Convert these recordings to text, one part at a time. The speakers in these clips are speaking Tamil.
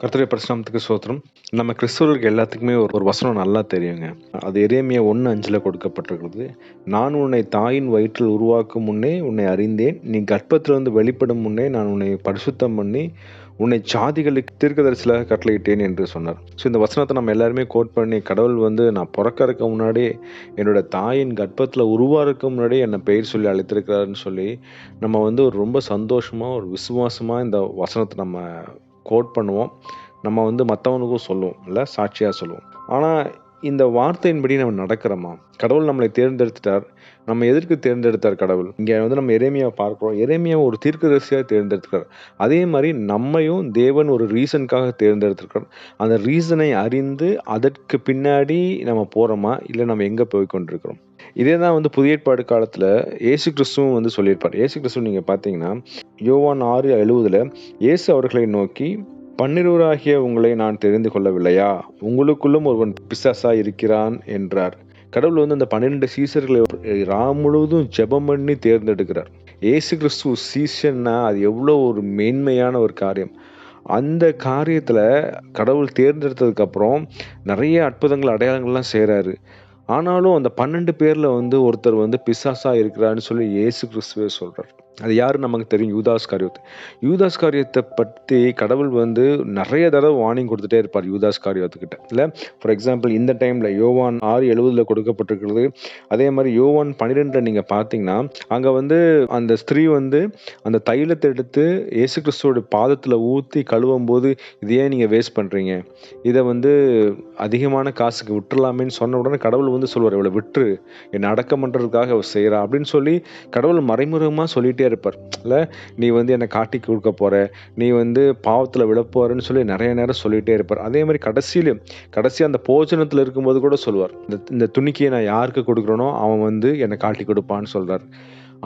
கர்த்தரை பரிசுநாமத்துக்கு சோத்திரம் நம்ம கிறிஸ்தவர்களுக்கு எல்லாத்துக்குமே ஒரு ஒரு வசனம் நல்லா தெரியுங்க. அது எரேமியா ஒன்று அஞ்சில் கொடுக்கப்பட்டிருக்கிறது. நான் உன்னை தாயின் வயிற்றில் உருவாக்கும் முன்னே உன்னை அறிந்தேன். நீ கர்ப்பத்திலிருந்து வெளிப்படும் முன்னே நான் உன்னை பரிசுத்தம் பண்ணி உன்னை சாதிகளுக்கு தீர்க்கதரிசிலாக கட்டளையிட்டேன் என்று சொன்னார். ஸோ இந்த வசனத்தை நம்ம எல்லாருமே கோட் பண்ணி கடவுள் வந்து நான் பிறக்கறதுக்கு முன்னாடியே என்னோட தாயின் கர்ப்பத்தில் உருவாகிறதுக்கு முன்னாடியே என்னை பெயர் சொல்லி அழைத்திருக்கிறாருன்னு சொல்லி நம்ம வந்து ஒரு ரொம்ப சந்தோஷமாக ஒரு விசுவாசமாக இந்த வசனத்தை நம்ம கோட் பண்ணுவோம். நம்ம வந்து மற்றவனுக்கும் சொல்லுவோம். இல்லை சாட்சியாக சொல்லுவோம். ஆனால் இந்த வார்த்தையின்படி நம்ம நடக்கிறோமா? கடவுள் நம்மளை தேர்ந்தெடுத்துட்டார். நம்ம எதற்கு தேர்ந்தெடுத்தார் கடவுள்? இங்கே வந்து நம்ம எரேமியாவை பார்க்குறோம். எரேமியா ஒரு தீர்க்கதரிசியாக தேர்ந்தெடுத்துக்கிறார் அதே மாதிரி நம்மையும் தேவன் ஒரு ரீசனுக்காக தேர்ந்தெடுத்திருக்கார். அந்த ரீசனை அறிந்து அதற்கு பின்னாடி நம்ம போகிறோமா இல்லை நம்ம எங்கே போய் கொண்டிருக்கிறோம்? இதே தான் வந்து புதிய ஏற்பாடு காலத்தில் ஏசு கிறிஸ்துவும் வந்து சொல்லியிருப்பார். ஏசு கிறிஸ்துவ நீங்கள் பார்த்தீங்கன்னா யோவான் ஆறு எழுவதில் இயேசு அவர்களை நோக்கி பன்னிருவராகிய உங்களை நான் தெரிந்து கொள்ளவில்லையா? உங்களுக்குள்ளும் ஒருவன் பிசாசா இருக்கிறான் என்றார். கடவுள் வந்து அந்த பன்னிரெண்டு சீசர்களை ராம் முழுவதும் ஜெபம் பண்ணி தேர்ந்தெடுக்கிறார். ஏசு கிறிஸ்து சீசன்னா அது எவ்வளோ ஒரு மேன்மையான ஒரு காரியம். அந்த காரியத்தில் கடவுள் தேர்ந்தெடுத்ததுக்கப்புறம் நிறைய அற்புதங்கள் அடையாளங்கள்லாம் செய்கிறாரு ஆனாலும் அந்த பன்னெண்டு பேரில் வந்து ஒருத்தர் வந்து பிசாசாக இருக்கிறான்னு சொல்லி ஏசு கிறிஸ்துவே சொல்கிறார் அது யாரு நமக்கு தெரியும்? யூதாஸ் காரியத்தை. யூதாஸ் காரியத்தை பற்றி கடவுள் வந்து நிறைய தடவை வார்னிங் கொடுத்துட்டே இருப்பார் யூதாஸ் காரியத்துக்கிட்ட. இல்லை ஃபார் எக்ஸாம்பிள் இந்த டைமில் யோவான் ஆறு எழுபதில் கொடுக்கப்பட்டிருக்கிறது. அதே மாதிரி யோவான் பன்னிரெண்டில் நீங்கள் பார்த்தீங்கன்னா அங்கே வந்து அந்த ஸ்திரீ வந்து அந்த தைலத்தை எடுத்து இயேசு கிறிஸ்துவோட பாதத்தில் ஊற்றி கழுவும் போது இதையே நீங்கள் வேஸ்ட் பண்ணுறீங்க இதை வந்து அதிகமான காசுக்கு விட்டுறலாமேன்னு சொன்ன உடனே கடவுள் வந்து சொல்லுவார் இவ்வளோ விட்டுரு. என்னை அடக்கம் பண்ணுறதுக்காக அவர் செய்கிறா அப்படின்னு சொல்லி கடவுள் மறைமுகமாக சொல்லிகிட்டே இருப்பார். இல்லை நீ வந்து என்னை காட்டி கொடுக்க போகிற நீ வந்து பாவத்தில் விழப்போறன்னு சொல்லி நிறைய நேரம் சொல்லிகிட்டே இருப்பார். அதே மாதிரி கடைசியில் கடைசி அந்த போஜனத்தில் இருக்கும்போது கூட சொல்லுவார். இந்த இந்த துணிக்கையை நான் யாருக்கு கொடுக்குறேனோ அவன் வந்து என்னை காட்டி கொடுப்பான்னு சொல்கிறார்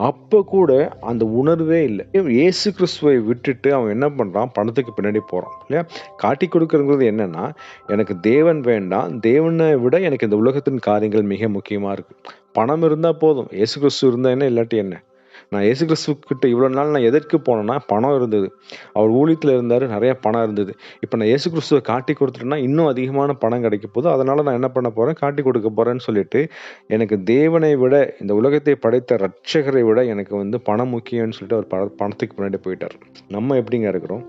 அப்போ கூட அந்த உணர்வே இல்லை. ஏசு கிறிஸ்துவை விட்டுட்டு அவன் என்ன பண்ணுறான் பணத்துக்கு பின்னாடி போகிறான் இல்லையா? காட்டி கொடுக்குறங்கிறது என்னென்னா எனக்கு தேவன் வேண்டாம். தேவனை விட எனக்கு இந்த உலகத்தின் காரியங்கள் மிக முக்கியமாக இருக்குது பணம் இருந்தால் போதும். ஏசு கிறிஸ்து இருந்தால் என்ன இல்லாட்டி என்ன? நான் ஏசு கிறிஸ்துக்கிட்ட இவ்வளோ நாள் நான் எதற்கு போனேன்னா பணம் இருந்தது. அவர் ஊழியத்தில் இருந்தார் நிறைய பணம் இருந்தது. இப்போ நான் ஏசு கிறிஸ்துவை காட்டி கொடுத்துட்டேன்னா இன்னும் அதிகமான பணம் கிடைக்க போது அதனால் நான் என்ன பண்ண போகிறேன் காட்டி கொடுக்க போகிறேன்னு சொல்லிட்டு எனக்கு தேவனை விட இந்த உலகத்தை படைத்த ரட்சகரை விட எனக்கு வந்து பணம் முக்கியம்னு சொல்லிட்டு அவர் பணத்துக்கு பின்னாடி போயிட்டார். நம்ம எப்படிங்க இருக்கிறோம்?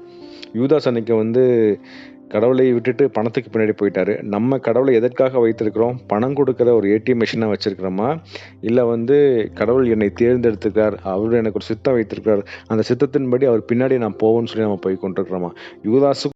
யூதாஸ் அன்னைக்கு வந்து கடவுளை விட்டுட்டு பணத்துக்கு பின்னாடி போயிட்டாரு. நம்ம கடவுளை எதற்காக வைத்திருக்கிறோம்? பணம் கொடுக்குற ஒரு ஏடிஎம் மிஷினாக வச்சுருக்கிறோமா? இல்லை வந்து கடவுள் என்னை தேர்ந்தெடுத்துக்கார் அவர் எனக்கு ஒரு சித்தம் வைத்திருக்கிறார். அந்த சித்தத்தின்படி அவர் பின்னாடி நான் போவோம்னு சொல்லி நம்ம போய் கொண்டிருக்கிறோமா? யுவதாசு